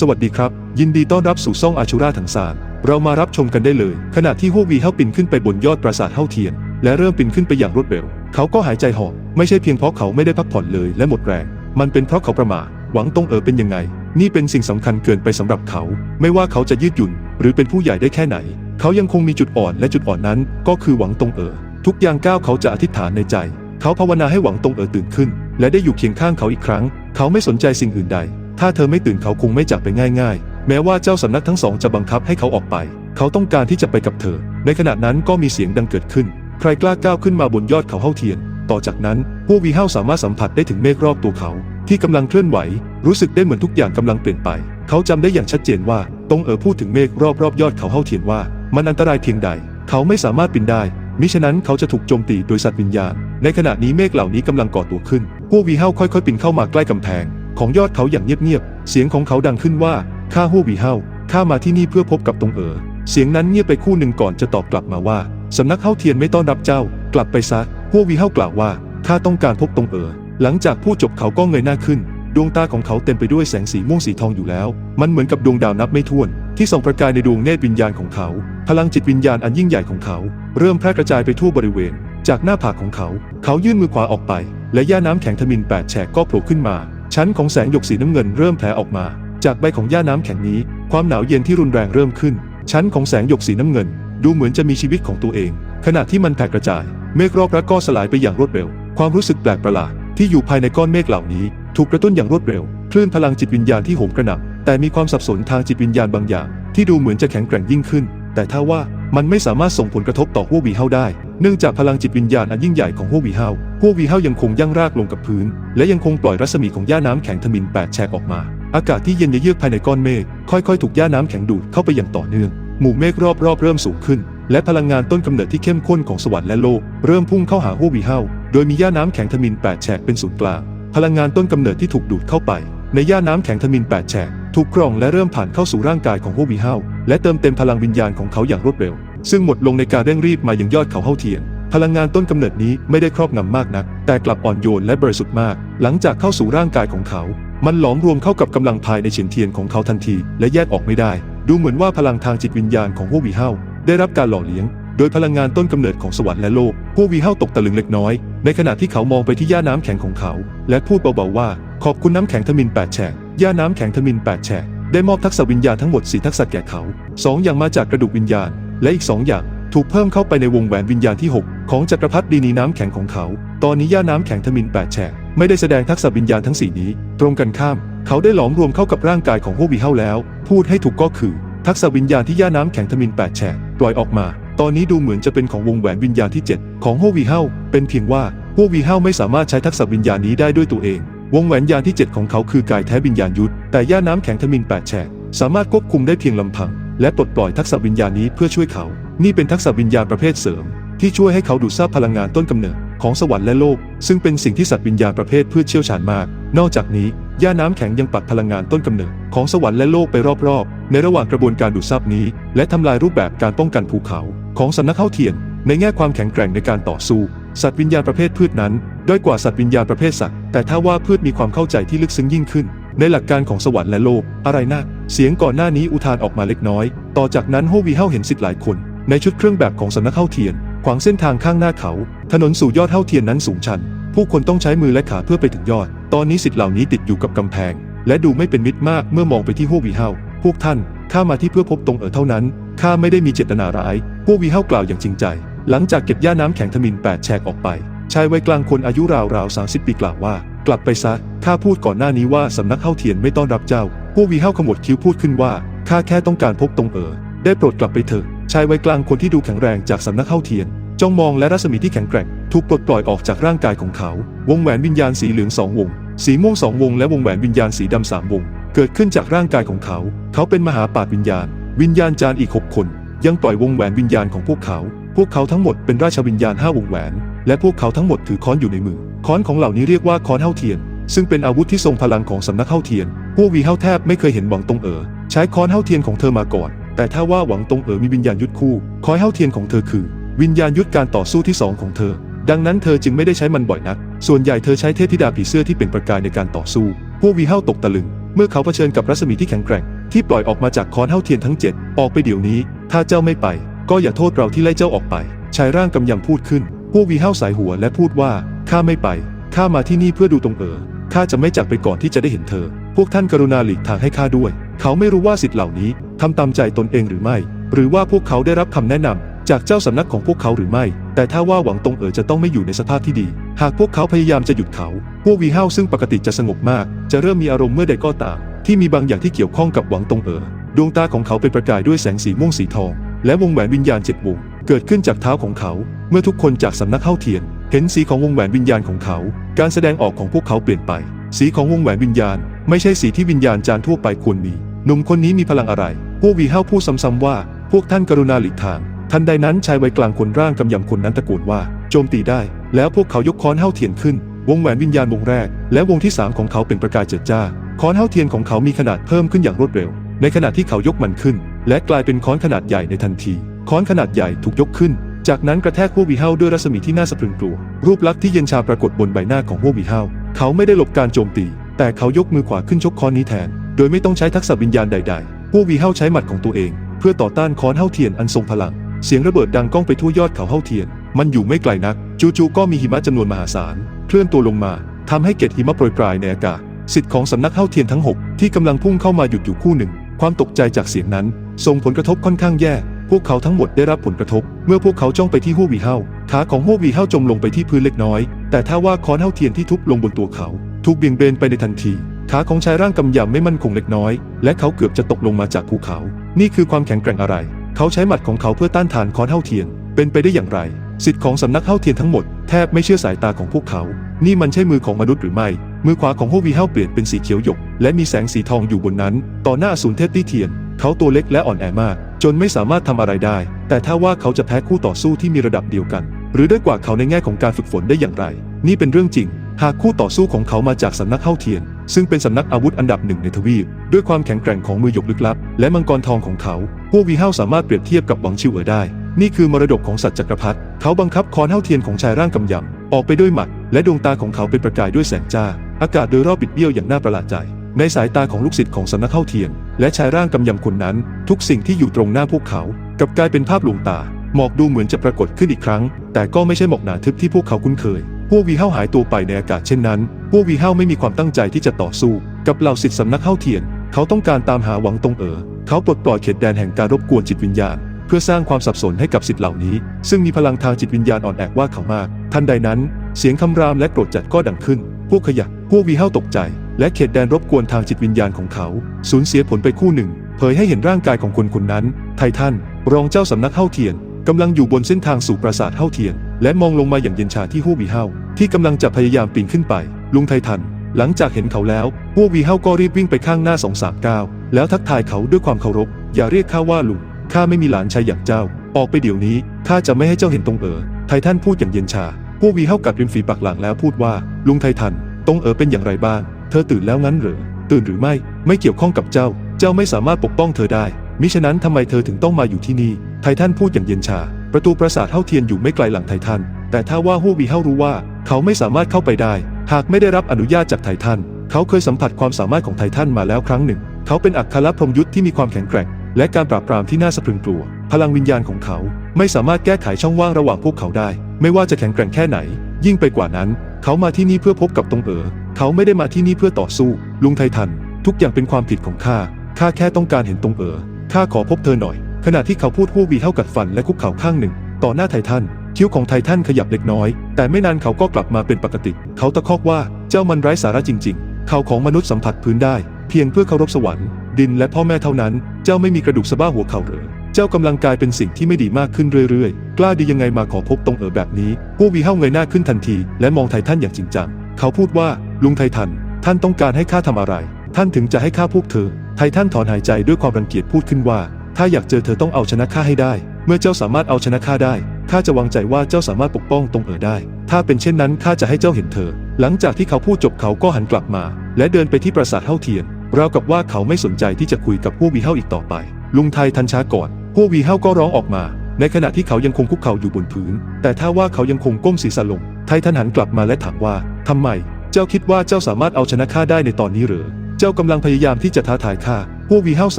สวัสดีครับ ยินดีต้อนรับสู่ซ่องอาชูราถังซานเรามารับชมกันได้เลย ขณะที่ฮวกวีเฮาปินขึ้นไปบนยอดปราสาทเฮาเทียน และเริ่มปินขึ้นไปอย่างรวดเร็ว เขาก็หายใจหอบไม่ใช่เพียงเพราะเขาไม่ได้พักผ่อนเลยและหมดแรง มันเป็นเพราะเขาประมาทหวังตงเอ๋อเป็นยังไง นี่เป็นสิ่งสำคัญเกินไปสำหรับเขา ไม่ว่าเขาจะยืดหยุ่น หรือเป็นผู้ใหญ่ได้แค่ไหน เขายังคงมีจุดอ่อนและจุดอ่อนนั้น ก็คือหวังตงเอ๋อทุกอย่างก้าวเขาจะอธิษฐานในใจ เขาภาวนาให้หวังตงเอ๋อตื่นขึ้น และได้อยู่เคียงข้างเขาอีกครั้ง เขาไม่สนใจสิ่งอื่นใด ถ้าเธอไม่ตื่นเขาคงไม่จากไปง่าย ๆ แม้ว่าเจ้าสำนักทั้งสองจะบังคับให้เขาออกไป เขาต้องการที่จะไปกับเธอ ในขณะนั้นก็มีเสียงดังเกิดขึ้น ใครกล้าก้าวขึ้นมาบนยอดเขาเฮาเทียน ต่อจากนั้นพวกวีเฮาสามารถสัมผัสได้ถึงเมฆรอบตัวเขา ที่กำลังเคลื่อนไหว รู้สึกได้เหมือนทุกอย่างกำลังเปลี่ยนไป เขาจำได้อย่างชัดเจนว่าตงเอ๋อพูดถึงเมฆรอบรอบยอดเขาเฮาเทียนว่า มันอันตรายเพียงใด เขาไม่สามารถบินได้มิฉะนั้นเขาจะถูกโจมตีโดยสัตว์วิญญาณ ในขณะนี้เมฆเหล่านี้กำลังก่อตัวขึ้น พวกวีเฮาค่อยๆปีนเข้ามาใกล้กำแพง ของยอดเขาอย่างเงียบๆ เสียงของเขาดังขึ้นว่า ข้าฮู้วีเฮาข้ามาที่นี่เพื่อพบกับตงเอ๋อ เสียงนั้นเงียบไปคู่หนึ่งก่อนจะตอบกลับมาว่า สำนักเฮาเทียนไม่ต้อนรับเจ้า กลับไปซะฮู้วีเฮากล่าวว่า ข้าต้องการพบตงเอ๋อ หลังจากพูดจบเขาก็เงยหน้าขึ้น ดวงตาของเขาเต็มไปด้วยแสงสีม่วงสีทองอยู่แล้ว มันเหมือนกับดวงดาวนับไม่ถ้วน ที่ส่องประกายในดวงเนตรวิญญาณของเขา พลังจิตวิญญาณอันยิ่งใหญ่ของเขา เริ่มแพร่กระจายไปทั่วบริเวณ จากหน้าผากของเขา เขายื่นมือขวาออกไป และย่าน้ำแข็งทมินแปดแฉกก็โผล่ขึ้นมา ชั้นของแสงหยกสีน้ำเงินเริ่มแผ่ออกมา จากใบของย่าน้ำแข็งนี้ ความหนาวเย็นที่รุนแรงเริ่มขึ้น ชั้นของแสงหยกสีน้ำเงิน ดูเหมือนจะมีชีวิตของตัวเอง ขณะที่มันแผ่กระจาย เมฆรอบรักก็สลายไปอย่างรวดเร็ว ความรู้สึกแปลกประหลาดที่อยู่ภายในก้อนเมฆเหล่านี้ ถูกกระตุ้นอย่างรวดเร็วคลื่นพลังจิตวิญญาณที่โหมกระหน่ำแต่มีความสับสนทางจิตวิญญาณบางอย่าง ที่ดูเหมือนจะแข็งแกร่งยิ่งขึ้น แต่ถ้าว่ามันไม่สามารถส่งผลกระทบต่อฮัววีเฮาได้ เนื่องจากพลังจิตวิญญาณอันยิ่งใหญ่ของฮัววีเฮาฮัววีเฮายังคงยั่งรากลงกับพื้น และยังคงปล่อยรัศมีของย่าน้ำแข็งทมินแปดแฉกออกมา อากาศที่เย็นเยือกภายในก้อนเมฆค่อยๆ ถูกย่าน้ำแข็งดูดเข้าไปอย่างต่อเนื่อง หมู่เมฆรอบๆเริ่มสูงขึ้น และพลังงานต้นกำเนิดที่เข้มข้นของสวรรค์และโลกเริ่มพุ่งเข้าหาฮัววีเฮาโดยมีย่าน้ำแข็งทมินแปดแฉกเป็นศูนย์กลาง พลังงานต้นกำเนิดที่ถูกดูดเข้าไป ในย่าน้ำแข็งทมินแปดแฉกถูกกรองและเริ่มผ่านเข้าสู่ร่างกายของฮัววีเฮาและเติมเต็มพลังวิญญาณของเขาอย่างรวดเร็ว ซึ่งหมดลงในการเร่งรีบมาอยังยอดเขาเฮาเทียน พลังงานต้นกำเนิดนี้ไม่ได้ครอบงำมากนัก แต่กลับอ่อนโยนและบริสุทธิ์มาก หลังจากเข้าสู่ร่างกายของเขา มันหลอมรวมเข้ากับกำลังภายในเฉียนเทียนของเขาทันที และแยกออกไม่ได้ ดูเหมือนว่าพลังทางจิตวิญญาณของฮัววีเฮาได้รับการหล่อเลี้ยง โดยพลังงานต้นกำเนิดของสวรรค์และโลกฮัววีเฮาตกตะลึงเล็กน้อย ในขณะที่เขามองไปที่ย่าน้ำแข็งของเขา และพูดเบาๆว่า ขอบคุณน้ำแข็งทมินแปดแฉกย่าน้ำแข็งทมินแปดแฉกได้มอบทักษะวิญญาณทั้งหมดสี่ทักษะแก่เขาสองอย่างมาจากกระดูกวิญญาณ และอีกสองอย่างถูกเพิ่มเข้าไปในวงแหวนวิญญาณที่ 6 ของจักรพรรดินีน้ำแข็งของเขา ตอนนี้ย่าน้ำแข็งทมินแปดแฉกไม่ได้แสดงทักษะวิญญาณทั้ง4นี้ ตรงกันข้าม เขาได้หลอมรวมเข้ากับร่างกายของโฮวีเฮาแล้ว พูดให้ถูกก็คือ ทักษะวิญญาณที่ย่าน้ำแข็งทมินแปดแฉกปล่อยออกมา ตอนนี้ดูเหมือนจะเป็นของวงแหวนวิญญาณที่ 7 ของโฮวีเฮาเป็นเพียงว่าโฮวีเฮาไม่สามารถใช้ทักษะวิญญาณนี้ได้ด้วยตัวเอง วงแหวนยานที่ 7 ของเขาคือกายแท้วิญญาณยุทธแต่ย่าน้ำแข็งทมินแปดแฉกสามารถควบคุมได้เพียงลำพัง และปลดปล่อยทักษะวิญญาณนี้เพื่อช่วยเขา นี่เป็นทักษะวิญญาณประเภทเสริม ที่ช่วยให้เขาดูดซับพลังงานต้นกำเนิดของสวรรค์และโลก ซึ่งเป็นสิ่งที่สัตว์วิญญาณประเภทพืชเชี่ยวชาญมาก นอกจากนี้ย่าน้ำแข็งยังปัดพลังงานต้นกำเนิดของสวรรค์และโลกไปรอบๆ ในระหว่างกระบวนการดูดซับนี้ และทำลายรูปแบบการป้องกันภูเขา ของสำนักเข้าเทียน ในแง่ความแข็งแกร่งในการต่อสู้ สัตว์วิญญาณประเภทพืชนั้น ด้อยกว่าสัตว์วิญญาณประเภทสัตว์แต่ถ้าว่าพืชมีความเข้าใจที่ลึกซึ้งยิ่งขึ้น ในหลักการของสวรรค์และโลก อะไรนะ เสียงก่อนหน้านี้อุทานออกมาเล็กน้อย ต่อจากนั้นโฮวีเฮาเห็นสิทธิ์หลายคน ในชุดเครื่องแบบของสำนักเข้าเทียน ขวางเส้นทางข้างหน้าเขา ถนนสู่ยอดเท่าเทียนนั้นสูงชัน ผู้คนต้องใช้มือและขาเพื่อไปถึงยอด ตอนนี้สิทธิ์เหล่านี้ติดอยู่กับกำแพง และดูไม่เป็นมิตรมากเมื่อมองไปที่โฮวีเฮาพวกท่านข้ามาที่เพื่อพบตรงเอ๋อเท่านั้นข้าไม่ได้มีเจตนาร้ายโฮวีเฮากล่าวอย่างจริงใจ หลังจากเก็บย่าน้ำแข็งทมินแปดแฉกออกไปชายวัยกลางคนอายุราวๆสามสิบปีกล่าวว่า กลับไปซะข้าพูดก่อนหน้านี้ว่าสำนักเข้าเทียนไม่ต้อนรับเจ้าพวกวีเฮาขมวดคิ้วพูดขึ้นว่าข้าแค่ต้องการพบตรงเอ๋อได้โปรดกลับไปเถอะชายวัยกลางคนที่ดูแข็งแรงจากสำนักเข้าเทียนจ้องมองและรัศมีที่แข็งแกร่งถูกปลดปล่อยออกจากร่างกายของเขา วงแหวนวิญญาณสีเหลืองสองวง สีม่วงสองวง และวงแหวนวิญญาณสีดำสามวง เกิดขึ้นจากร่างกายของเขา เขาเป็นมหาปาฏวิญญาณ วิญญาณจารย์อีกหกคน ยังปล่อยวงแหวนวิญญาณของพวกเขา พวกเขาทั้งหมดเป็นราชวิญญาณห้าวงแหวน และพวกเขาทั้งหมดถือค้อนอยู่ในมือ ค้อนของเหล่านี้เรียกว่าค้อนเฮาเทียน ซึ่งเป็นอาวุธที่ทรงพลังของสำนักเฮาเทียน พวกวีเฮาแทบไม่เคยเห็นหวังตงเอ๋อใช้ค้อนเฮาเทียนของเธอมาก่อน แต่ถ้าว่าหวังตงเอ๋อมีวิญญาณยุทธคู่ค้อนเฮาเทียนของเธอคือ วิญญาณยุทธการต่อสู้ที่สองของเธอ ดังนั้นเธอจึงไม่ได้ใช้มันบ่อยนัก ส่วนใหญ่เธอใช้เทพธิดาผีเสื้อที่เป็นประกายในการต่อสู้ พวกวีเฮาตกตะลึง เมื่อเขาเผชิญกับรัศมีที่แข็งแกร่ง ที่ปล่อยออกมาจากค้อนเท่าเทียนทั้งเจ็ดออกไปเดี๋ยวนี้ ถ้าเจ้าไม่ไป ก็อย่าโทษเราที่ไล่เจ้าออกไปชายร่างกำยำพูดขึ้น พวกวีห้าวสายหัวและพูดว่า ข้าไม่ไป ข้ามาที่นี่เพื่อดูตรงเอ๋อ ข้าจะไม่จากไปก่อนที่จะได้เห็นเธอ พวกท่านกรุณาหลีกทางให้ข้าด้วย เขาไม่รู้ว่าสิทธิ์เหล่านี้ทำตามใจตนเองหรือไม่ หรือว่าพวกเขาได้รับคำแนะนำจากเจ้าสำนักของพวกเขาหรือไม่ แต่ถ้าว่าหวังตรงเอ๋อจะต้องไม่อยู่ในสภาพที่ดี หากพวกเขาพยายามจะหยุดเขา พวกวีห้าวซึ่งปกติจะสงบมาก จะเริ่มมีอารมณ์เมื่อใดก็ตาม ที่มีบางอย่างที่เกี่ยวข้องกับหวังตรงเอ๋อ ดวงตาของเขาเป็นประกายด้วยแสงสีม่วงสีทอง และวงแหวนวิญญาณเจ็ดวงเกิดขึ้นจากเท้าของเขา เมื่อทุกคนจากสำนักเข้าเทียน เห็นสีของวงแหวนวิญญาณของเขา การแสดงออกของพวกเขาเปลี่ยนไป สีของวงแหวนวิญญาณ ไม่ใช่สีที่วิญญาณจารทั่วไปควรมี หนุ่มคนนี้มีพลังอะไร พวกวีห้าพูดซ้ำๆว่า พวกท่านกรุณาหลีกทาง ทันใดนั้นชายวัยกลางคนร่างกำยำคนนั้นตะโกนว่า โจมตีได้ แล้วพวกเขายกค้อนเท่าเทียนขึ้น วงแหวนวิญญาณวงแรก และวงที่สามของเขาเป็นประกายเจิดจ้า ค้อนเท่าเทียนของเขามีขนาดเพิ่มขึ้นอย่างรวดเร็ว ในขณะที่เขายกมันขึ้น และกลายเป็นค้อนขนาดใหญ่ในทันที ค้อนขนาดใหญ่ถูกยกขึ้น จากนั้นกระแทกพววีเฮาด้วยรัศมีที่น่าสะพรึงกลัว รูปลักษณ์ที่เย็นชาปรากฏบนใบหน้าของพววีเฮาเขาไม่ได้หลบการโจมตี แต่เขายกมือขวาขึ้นชกค้อนนี้แทน โดยไม่ต้องใช้ทักษะวิญญาณใดๆพววีเฮาใช้หมัดของตัวเอง เพื่อต่อต้านค้อนเฮาเทียนอันทรงพลัง เสียงระเบิดดังก้องไปทั่วยอดเขาเฮาเทียน มันอยู่ไม่ไกลนัก จู่ๆก็มีหิมะจำนวนมหาศาลเคลื่อนตัวลงมาทำให้เกล็ดหิมะโปรยปลายในอากาศสิทธิ์ของสำนักเฮาเทียนทั้ง 6 ที่กำลังพุ่งเข้ามาหยุดอยู่คู่หนึ่ง ความตกใจจากเสียงนั้น ส่งผลกระทบค่อนข้างแย่ พวกเขาทั้งหมดได้รับผลกระทบ เมื่อพวกเขาจ้องไปที่หัววีเฮาขาของหัววีเฮาจมลงไปที่พื้นเล็กน้อย แต่ถ้าว่าค้อนเฮาเทียนที่ทุบลงบนตัวเขาถูกเบี่ยงเบนไปในทันที ขาของชายร่างกำยำไม่มั่นคงเล็กน้อย และเขาเกือบจะตกลงมาจากภูเขา นี่คือความแข็งแกร่งอะไร เขาใช้หมัดของเขาเพื่อต้านทานค้อนเฮาเทียน เป็นไปได้อย่างไร สิทธิ์ของสำนักเฮาเทียนทั้งหมดแทบไม่เชื่อสายตาของพวกเขา นี่มันใช่มือของมนุษย์หรือไม่ มือขวาของโฮวีเฮาเปลี่ยนเป็นสีเขียวหยก และมีแสงสีทองอยู่บนนั้น ต่อหน้าอสูรเทพตี้เทียน เขาตัวเล็กและอ่อนแอมาก จนไม่สามารถทำอะไรได้ แต่ถ้าว่าเขาจะแพ้คู่ต่อสู้ที่มีระดับเดียวกัน หรือได้กว่าเขาในแง่ของการฝึกฝนได้อย่างไร นี่เป็นเรื่องจริง หากคู่ต่อสู้ของเขามาจากสำนักเฮาเทียน ซึ่งเป็นสำนักอาวุธอันดับหนึ่งในทวีป ด้วยความแข็งแกร่งของมือหยกลึกลับ และมังกรทองของเขา พวกวีเฮาสามารถเปรียบเทียบกับหวังชิวเอ๋อได้ นี่คือมรดกของสัตว์จักรพรรดิเขาบังคับคอนเฮาเทียนของชายร่างกำยำออกไปด้วยหมัด และดวงตาของเขาเป็นประกายด้วยแสงจ้า อากาศโดยรอบบิดเบี้ยวอย่างน่าประหลาดใจ ในสายตาของลูกศิษย์ของสำนักเฮาเทียน และชายร่างกำยำคนนั้น ทุกสิ่งที่อยู่ตรงหน้าพวกเขากับกลายเป็นภาพลวงตา หมอกดูเหมือนจะปรากฏขึ้นอีกครั้ง แต่ก็ไม่ใช่หมอกหนาทึบที่พวกเขาคุ้นเคย พวกวีเฮาหายตัวไปในอากาศเช่นนั้น พวกวีเฮาไม่มีความตั้งใจที่จะต่อสู้ กับเหล่าศิษย์สำนักเฮาเทียน เขาต้องการตามหาหวังตงเอ๋อ เขาปลดปล่อยเขตแดนแห่งการรบกวนจิตวิญญาณ เพื่อสร้างความสับสนให้กับศิษย์เหล่านี้ ซึ่งมีพลังทางจิตวิญญาณอ่อนแอว่าเขามาก ทันใดนั้น เสียงคำรามและโกรธจัดก็ดังขึ้น พวกขยะ พวกวีเฮาตกใจ และเขตแดนรบกวนทางจิตวิญญาณของเขา สูญเสียผลไปคู่หนึ่ง เผยให้เห็นร่างกายของคนคนนั้น ไททันรองเจ้าสำนักเฮาเทียนกำลังอยู่บนเส้นทางสู่ปราสาทเฮาเทียน และมองลงมาอย่างเย็นชาที่ฮู้วีเฮ้าที่กำลังจะพยายามปีนขึ้นไป ลุงไททัน หลังจากเห็นเขาแล้วฮู้วีเฮ้าก็รีบวิ่งไปข้างหน้าสองสามก้าวแล้วทักทายเขาด้วยความเคารพ อย่าเรียกข้าว่าลุงข้าไม่มีหลานชายอย่างเจ้า ออกไปเดี๋ยวนี้ข้าจะไม่ให้เจ้าเห็นตรงเอ๋อไททันพูดอย่างเย็นชาฮู้วีเฮ้ากัดริมฝีปากหลังแล้วพูดว่า ลุงไททันตรงเอ๋อเป็นอย่างไรบ้าง เธอตื่นแล้วงั้นหรือ ตื่นหรือไม่ ไม่เกี่ยวข้องกับเจ้า เจ้าไม่สามารถปกป้องเธอได้ มิฉะนั้นทำไมเธอถึงต้องมาอยู่ที่นี่ ไททันพูดอย่างเย็นชา ประตูปราสาทเท่าเทียนอยู่ไม่ไกลหลังไททัน แต่ถ้าว่าฮู้วีเฮารู้ว่า เขาไม่สามารถเข้าไปได้ หากไม่ได้รับอนุญาตจากไททัน เขาเคยสัมผัสความสามารถของไททันมาแล้วครั้งหนึ่ง เขาเป็นอัครพรหมยุทธ์ที่มีความแข็งแกร่ง และการปราบปรามที่น่าสะพรึงกลัว พลังวิญญาณของเขา ไม่สามารถแก้ไขช่องว่างระหว่างพวกเขาได้ ไม่ว่าจะแข็งแกร่งแค่ไหน ยิ่งไปกว่านั้น เขามาที่นี่เพื่อพบกับตงเอ๋อ เขาไม่ได้มาที่นี่เพื่อต่อสู้ ลุงไททัน ทุกอย่างเป็นความผิดของข้า ข้าแค่ต้องการเห็นตรงเอ๋อ ข้าขอพบเธอหน่อย ขณะที่เขาพูดฮู้วีเท่ากัดฟันและคุกเข่าข้างหนึ่ง ต่อหน้าไททัน คิ้วของไททันขยับเล็กน้อย แต่ไม่นานเขาก็กลับมาเป็นปกติ เขาตะคอกว่า เจ้ามันไร้สาระจริง ๆ เขาของมนุษย์สัมผัสพื้นได้ เพียงเพื่อเคารพสวรรค์ ดินและพ่อแม่เท่านั้น เจ้าไม่มีกระดูกสะบ้าหัวเข่าเหรอเจ้ากำลังกลายเป็นสิ่งที่ไม่ดีมากขึ้นเรื่อยๆ กล้าดียังไงมาขอพบตรงเอ๋อแบบนี้พวกวีเฮ้าเงยหน้าขึ้นทันที และมองไททันอย่างจริงจัง เขาพูดว่าลุงไททัน ท่านต้องการให้ข้าทำอะไร ท่านถึงจะให้ข้าพวกเธอ ไททันถอนหายใจด้วยความรังเกียจพูดขึ้นว่า ถ้าอยากเจอเธอต้องเอาชนะข้าให้ได้ เมื่อเจ้าสามารถเอาชนะข้าได้ข้าจะวางใจว่าเจ้าสามารถปกป้องตรงเอ๋อได้ ถ้าเป็นเช่นนั้นข้าจะให้เจ้าเห็นเธอ หลังจากที่เขาพูดจบเขาก็หันกลับมา และเดินไปที่ปราสาทเท่าเทียนราวกับว่าเขาไม่สนใจที่จะคุยกับพวกวีเฮ้าอีกต่อไป ลุงไททันช้าก่อนพวกวีเฮ้าก็ร้องออกมา ในขณะที่เขายังคงคุกเข่าอยู่บนพื้น แต่ถ้าว่าเขายังคงก้มศีรษะลง ไททันหันกลับมาและถามว่า ทำไม เจ้าคิดว่าเจ้าสามารถเอาชนะข้าได้ในตอนนี้เหรอเจ้ากำลังพยายามที่จะท้าทายข้า พวกวีเฮาส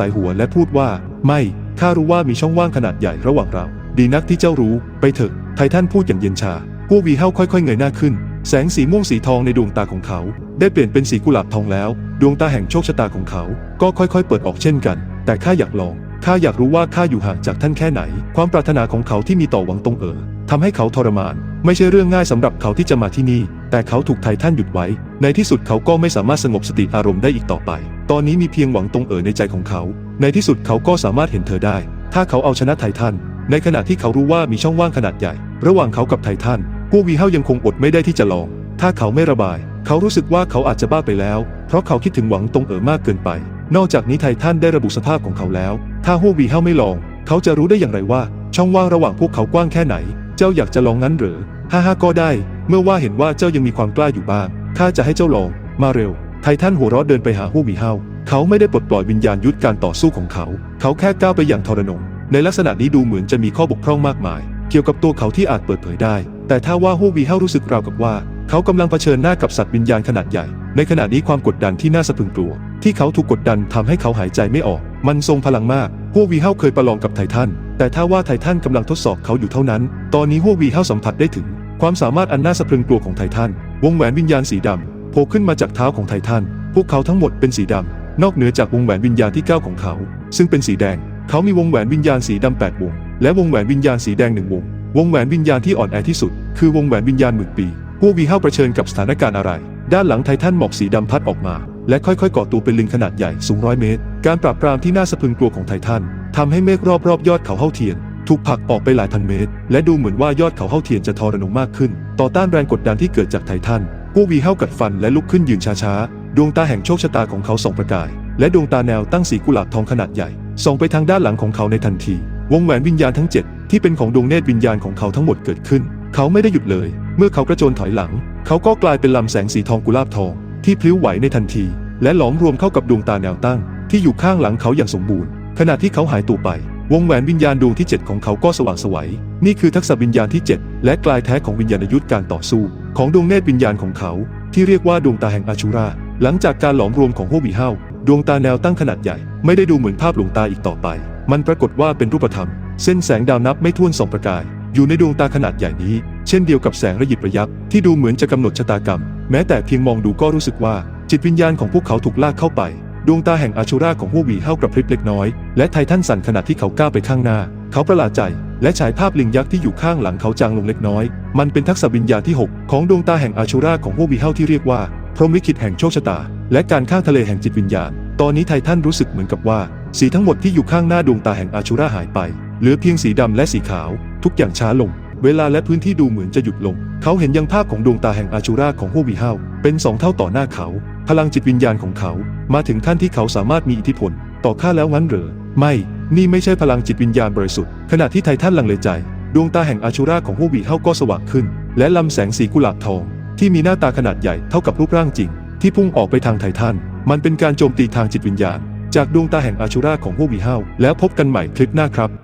ายหัวและพูดว่า ไม่ ข้ารู้ว่ามีช่องว่างขนาดใหญ่ระหว่างเรา ดีนักที่เจ้ารู้ ไปเถอะ ไททันพูดอย่างเย็นชา พวกวีเฮาค่อยๆเงยหน้าขึ้น แสงสีม่วงสีทองในดวงตาของเขา ได้เปลี่ยนเป็นสีกุหลาบทองแล้ว ดวงตาแห่งโชคชะตาของเขา ก็ค่อยๆ เปิดออกเช่นกัน แต่ข้าอยากลอง ข้าอยากรู้ว่าข้าอยู่ห่างจากท่านแค่ไหน ความปรารถนาของเขาที่มีต่อหวังตรงเอ๋อทำให้เขาทรมาน ไม่ใช่เรื่องง่ายสำหรับเขาที่จะมาที่นี่ แต่เขาถูกไททันหยุดไว้ ในที่สุดเขาก็ไม่สามารถสงบสติอารมณ์ได้อีกต่อไป ตอนนี้มีเพียงหวังตรงเอ๋อในใจของเขา ในที่สุดเขาก็สามารถเห็นเธอได้ ถ้าเขาเอาชนะไททัน ในขณะที่เขารู้ว่ามีช่องว่างขนาดใหญ่ ระหว่างเขากับไททันพวกวีเฮายังคงอดไม่ได้ที่จะลอง ถ้าเขาไม่ระบาย เขารู้สึกว่าเขาอาจจะบ้าไปแล้ว เพราะเขาคิดถึงหวังตรงเอ๋อมากเกินไป นอกจากนี้ไททันได้ระบุสภาพของเขาแล้ว ถ้าพวกวีเฮาไม่ลอง เขาจะรู้ได้อย่างไรว่า ช่องว่างระหว่างพวกเขากว้างแค่ไหน เจ้าอยากจะลองงั้นหรือ ฮ่าฮ่าก็ได้ เมื่อว่าเห็นว่าเจ้ายังมีความกล้าอยู่บ้าง ข้าจะให้เจ้าลอง มาเร็ว ไททันหัวเราะเดินไปหาฮู้วีเฮาเขาไม่ได้ปลดปล่อยวิญญาณยุทธการต่อสู้ของเขา เขาแค่ก้าวไปอย่างทรนง ในลักษณะนี้ดูเหมือนจะมีข้อบกพร่องมากมาย เกี่ยวกับตัวเขาที่อาจเปิดเผยได้ แต่ถ้าว่าฮู้วีเฮารู้สึกราวกับว่า เขากำลังเผชิญหน้ากับสัตว์วิญญาณขนาดใหญ่ ในขณะนี้ความกดดันที่น่าสะพรึงกลัว ที่เขาถูกกดดันทำให้เขาหายใจไม่ออก มันทรงพลังมากฮู้วีเฮาเคยประลองกับไททัน แต่ถ้าว่าไททันกำลังทดสอบเขาอยู่เท่านั้น ตอนนี้ฮู้วีเฮาสัมผัสได้ถึง ความสามารถอันน่าสะพรึงกลัวของไททัน วงแหวนวิญญาณสีดำโผล่ขึ้นมาจากเท้าของไททัน พวกเขาทั้งหมดเป็นสีดำ นอกเหนือจากวงแหวนวิญญาณที่เก้าของเขา ซึ่งเป็นสีแดง เขามีวงแหวนวิญญาณสีดำแปดวง และวงแหวนวิญญาณสีแดงหนึ่งวง วงแหวนวิญญาณที่อ่อนแอที่สุด คือวงแหวนวิญญาณหมื่นปีพวกวีเฮาเผชิญกับสถานการณ์อะไร ด้านหลังไททันหมอกสีดำพัดออกมา และค่อยๆ ก่อตัวเป็นลิงขนาดใหญ่สูงร้อยเมตร การปราบปรามที่น่าสะพรึงกลัวของไททันทำให้เมฆรอบๆยอดเขาเฮาเทียน ถูกผลักออกไปหลายพันเมตร และดูเหมือนว่ายอดเขาเฮาเทียนจะทอรนงมากขึ้น ต่อต้านแรงกดดันที่เกิดจากไททันพวกวีเฮากัดฟันและลุกขึ้นยืนช้าๆ ดวงตาแห่งโชคชะตาของเขาส่องประกาย และดวงตาแนวตั้งสีกุหลาบทองขนาดใหญ่ส่องไปทางด้านหลังของเขาในทันที วงแหวนวิญญาณทั้งเจ็ดที่เป็นของดวงเนตรวิญญาณของเขาทั้งหมดเกิดขึ้น เขาไม่ได้หยุดเลย เมื่อเขากระโจนถอยหลัง เขาก็กลายเป็นลำแสงสีทองกุหลาบทอง ที่พลิ้วไหวในทันที และหลอมรวมเข้ากับดวงตาแนวตั้ง ที่อยู่ข้างหลังเขาอย่างสมบูรณ์ ขณะที่เขาหายตัวไป วงแหวนวิญญาณดวงที่ 7 ของเขาก็สว่างไสวัย นี่คือทักษะวิญญาณที่ 7 และกลายแท้ของวิญญาณยุทธการต่อสู้ ของดวงเนตรวิญญาณของเขา ที่เรียกว่าดวงตาแห่งอาชูรา หลังจากการหลอมรวมของโฮบีเฮาดวงตาแนวตั้งขนาดใหญ่ ไม่ได้ดูเหมือนภาพหลวงตาอีกต่อไป มันปรากฏว่าเป็นรูปธรรม เส้นแสงดาวนับไม่ถ้วนสองประกาย อยู่ในดวงตาขนาดใหญ่นี้ เช่นเดียวกับแสงระยิบระยับที่ดูเหมือนจะกำหนดชะตากรรม แม้แต่เพียงมองดูก็รู้สึกว่า จิตวิญญาณของพวกเขาถูกลากเข้าไป ดวงตาแห่งอาชูราของฮูวีเฮากระพริบเล็กน้อย และไททันสั่นขณะที่เขาก้าวไปข้างหน้า เขาประหลาดใจ และฉายภาพลิงยักษ์ที่อยู่ข้างหลังเขาจางลงเล็กน้อย มันเป็นทักษะวิญญาที่ 6 ของดวงตาแห่งอาชูราของฮูวีเฮาที่เรียกว่า พรหมลิขิตแห่งโชคชะตา และการข้างทะเลแห่งจิตวิญญาณ ตอนนี้ไททันรู้สึกเหมือนกับว่า สีทั้งหมดที่อยู่ข้างหน้าดวงตาแห่งอาชูราหายไป เหลือเพียงสีดำและสีขาว ทุกอย่างช้าลง เวลาและพื้นที่ดูเหมือนจะหยุดลง เขาเห็นยังภาพของดวงตาแห่งอาชูราของฮูวีเฮาเป็นสองเท่าต่อหน้าเขา พลังจิตวิญญาณของเขา มาถึงขั้นที่เขาสามารถมีอิทธิพล ต่อข้าแล้วงั้นเหรอ ไม่ นี่ไม่ใช่พลังจิตวิญญาณบริสุทธิ์ ขณะที่ไททันลังเลใจ ดวงตาแห่งอาชูราของฮูวีเฮาก็สว่างขึ้น และลำแสงสีกุหลาบทอง ที่มีหน้าตาขนาดใหญ่เท่ากับรูปร่างจริง ที่พุ่งออกไปทางไททัน มันเป็นการโจมตีทางจิตวิญญาณ จากดวงตาแห่งอาชูราของฮูวีเฮาแล้วพบกันใหม่คลิปหน้าครับ